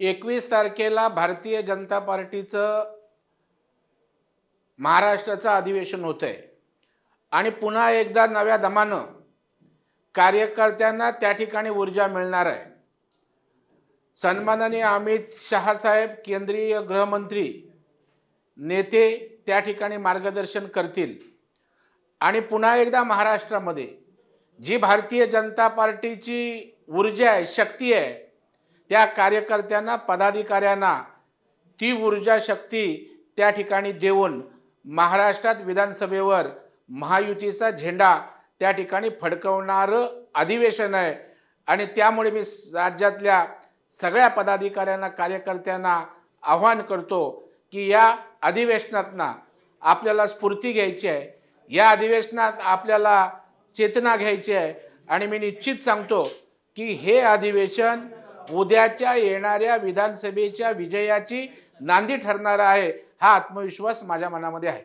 एकवीस तारखेला भारतीय जनता पार्टीचं महाराष्ट्राचं अधिवेशन होत आहे आणि पुन्हा एकदा नव्या दमानं कार्यकर्त्यांना त्या ठिकाणी ऊर्जा मिळणार आहे. सन्माननीय अमित शहासाहेब केंद्रीय गृहमंत्री नेते त्या ठिकाणी मार्गदर्शन करतील. आणि पुन्हा एकदा महाराष्ट्रामध्ये जी भारतीय जनता पार्टीची ऊर्जा आहे शक्ती आहे त्या कार्यकर्त्यांना पदाधिकाऱ्यांना ती ऊर्जा शक्ती त्या ठिकाणी देऊन महाराष्ट्रात विधानसभेवर महायुतीचा झेंडा त्या ठिकाणी फडकवणारं अधिवेशन आहे. आणि त्यामुळे मी राज्यातल्या सगळ्या पदाधिकाऱ्यांना कार्यकर्त्यांना आव्हान करतो की या अधिवेशनातना आपल्याला स्फूर्ती घ्यायची आहे. या अधिवेशनात आपल्याला चेतना घ्यायची आहे. आणि मी निश्चित सांगतो की हे अधिवेशन उद्याच्या येणाऱ्या विधानसभेच्या विजयाची नांदी ठरणार आहे. हा आत्मविश्वास माझ्या मनामध्ये आहे.